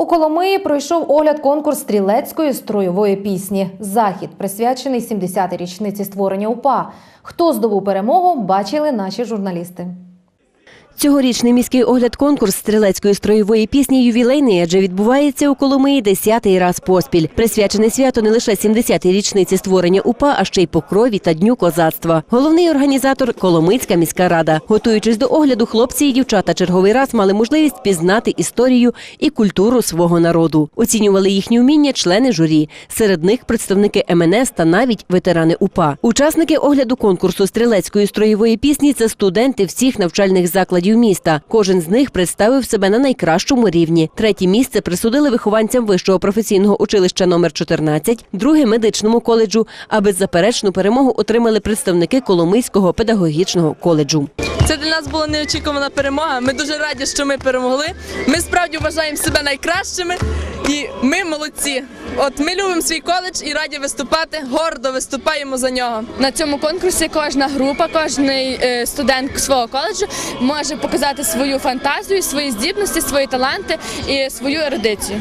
У Коломиї пройшов огляд конкурс стрілецької строєвої пісні. Захід присвячений 70-й річниці створення УПА. Хто здобув перемогу, бачили наші журналісти. Цьогорічний міський огляд конкурс стрілецької строєвої пісні ювілейний, адже відбувається у Коломиї десятий раз поспіль. Присвячений свято не лише 70-й річниці створення УПА, а ще й покрові та дню козацтва. Головний організатор Коломийська міська рада. Готуючись до огляду, хлопці і дівчата черговий раз мали можливість пізнати історію і культуру свого народу. Оцінювали їхні вміння члени журі. Серед них представники МНС та навіть ветерани УПА. Учасники огляду конкурсу стрілецької строєвої пісні це студенти всіх навчальних закладів міста. Кожен з них представив себе на найкращому рівні. Третє місце присудили вихованцям вищого професійного училища номер 14, друге медичному коледжу. А беззаперечну перемогу отримали представники Коломийського педагогічного коледжу. Це для нас була неочікувана перемога. Ми дуже раді, що ми перемогли. Ми справді вважаємо себе найкращими і ми молодці. От ми любимо свій коледж і раді виступати, гордо виступаємо за нього. На цьому конкурсі кожна група, кожен студент свого коледжу може показати свою фантазію, свої здібності, свої таланти і свою ерудицію.